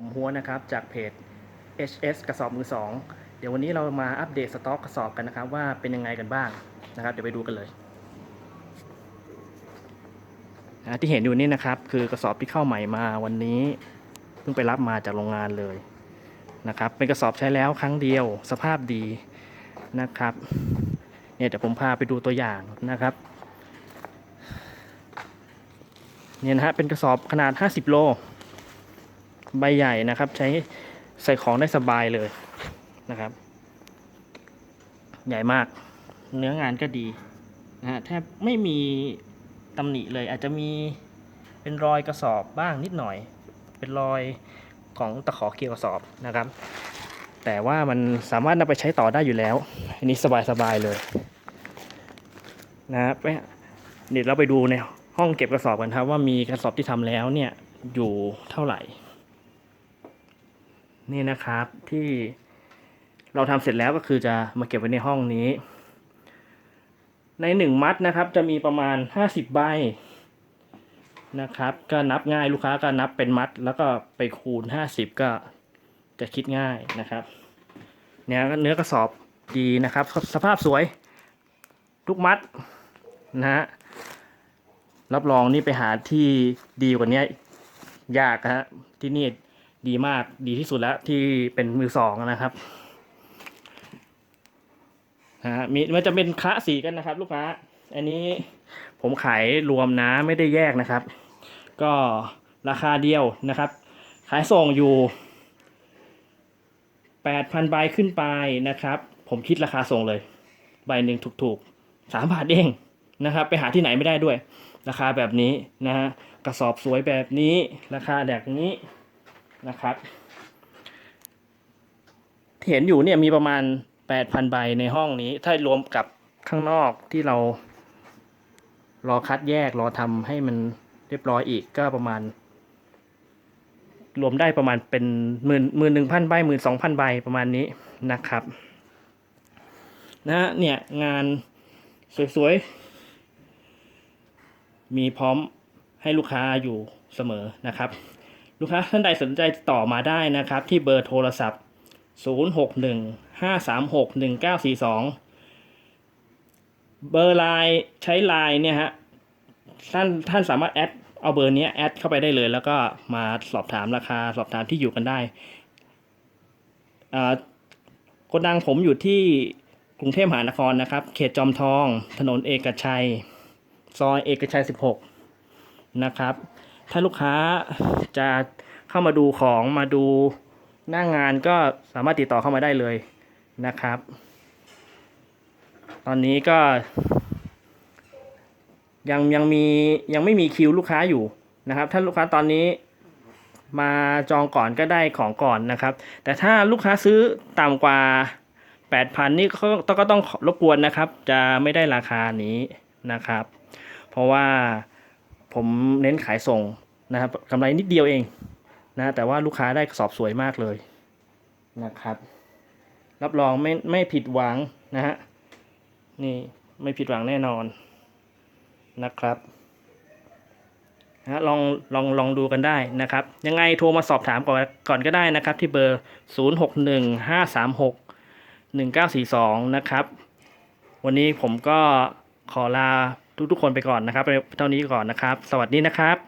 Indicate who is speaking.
Speaker 1: ผมหัวนะครับจากเพจ HS กระสอบมือสองเดี๋ยววันนี้เรามาอัปเดตสต็อกกระสอบกันนะครับ ว่าเป็นยังไงกันบ้างนะครับเดี๋ยวไปดูกันเลยที่เห็นอยู่นี่นะครับ คือกระสอบที่เข้าใหม่มาวันนี้เพิ่งไปรับมาจากโรงงานเลยนะครับ เป็นกระสอบใช้แล้วครั้งเดียวสภาพดีนะครับเนี่ยเดี๋ยวผมพาไปดูตัวอย่างนะครับเนี่ยนะฮะเป็นกระสอบขนาด 50 โล ใบใหญ่นะครับ ใช้ใส่ของได้สบายเลยนะครับ ใหญ่มาก เนื้องานก็ดีนะฮะแทบไม่มีตำหนิเลย อาจจะมีเป็นรอยกระสอบบ้างนิดหน่อย เป็นรอยของตะขอเกี่ยวกระสอบนะครับ แต่ว่ามันสามารถนำไปใช้ต่อได้อยู่แล้ว อันนี้สบายๆเลยนะครับไปเดี๋ยวเราไปดูในห้องเก็บกระสอบกันครับว่ามีกระสอบที่ทำแล้วเนี่ยอยู่เท่าไหร่ นี่นะครับที่เราทำเสร็จแล้วก็คือจะมาเก็บไว้ในห้องนี้ ในหนึ่งมัดนะครับ จะมีประมาณห้าสิบใบนะครับ ก็นับง่ายลูกค้าก็นับเป็นมัด แล้วก็ไปคูณห้าสิบก็จะคิดง่ายนะครับ เนี่ยเนื้อกระสอบดีนะครับ สภาพสวยทุกมัดนะฮะรับรองนี่ไปหาที่ดีกว่านี้ยากฮะที่นี่ ดีมากดีที่สุดแล้วที่เป็นมือสองนะครับนะฮะมีมันจะเป็นคละสีกันนะครับ ลูกค้า อันนี้ผมขายรวมนะไม่ได้แยกนะครับ ก็ราคาเดียวนะครับ ขายส่งอยู่แปดพันใบขึ้นไปนะครับ ผมคิดราคาส่งเลย ใบหนึ่งถูกๆสามบาทเองนะครับ ไปหาที่ไหนไม่ได้ด้วย ราคาแบบนี้นะฮะกระสอบสวยแบบนี้ราคาแบบนี้ นะครับ เห็นอยู่เนี่ยมีประมาณ 8,000 ใบในห้องนี้ ถ้ารวมกับข้างนอกที่เรา รอคัดแยกรอทำให้มันเรียบร้อยอีกก็ประมาณ รวมได้ประมาณเป็นหมื่นหมื่นหนึ่งพันใบหมื่นสองพันใบประมาณนี้นะครับ นะฮะเนี่ยงานสวยๆ มีพร้อมให้ลูกค้าอยู่เสมอนะครับ ลูกค้าท่านใดสนใจต่อมาได้นะครับ ที่เบอร์โทรศัพท์ 0615361942 เบอร์ไลน์ใช้ไลน์เนี่ยฮะท่านท่านสามารถแอดเอาเบอร์นี้แอดเข้าไปได้เลย แล้วก็มาสอบถามราคาสอบถามที่อยู่กันได้โกดังผมอยู่ที่กรุงเทพมหานครนะครับ เขตจอมทอง ถนนเอกชัย ซอยเอกชัย 16 นะครับ ถ้าลูกค้าจะเข้ามาดูของมาดูหน้างงานก็สามารถติดต่อเข้ามาได้เลยนะครับ ตอนนี้ก็ ยังยังมียังไม่มีคิวลูกค้าอยู่นะครับ ถ้าลูกค้าตอนนี้มาจองก่อนก็ได้ของก่อนนะครับ แต่ถ้าลูกค้าซื้อต่ำกว่า 8,000 นี่ก็ก็ต้องรบกวนนะครับ จะไม่ได้ราคานี้นะครับ เพราะว่า ผมเน้นขายส่งนะครับกำไรนิดเดียวเองนะแต่ว่าลูกค้าได้กระสอบสวยมากเลยนะครับ รับรองไม่ไม่ผิดหวังนะฮะนี่ไม่ผิดหวังแน่นอนนะครับนะลองลองลองดูกันได้นะครับ ยังไงโทรมาสอบถามก่อนก่อนก็ได้นะครับ ที่เบอร์ 0 6 1 5 3 6 1 9 4 2 นะครับ วันนี้ผมก็ขอลา ทุกๆคนไปก่อนนะครับเท่านี้ก่อนนะครับ สวัสดีนะครับ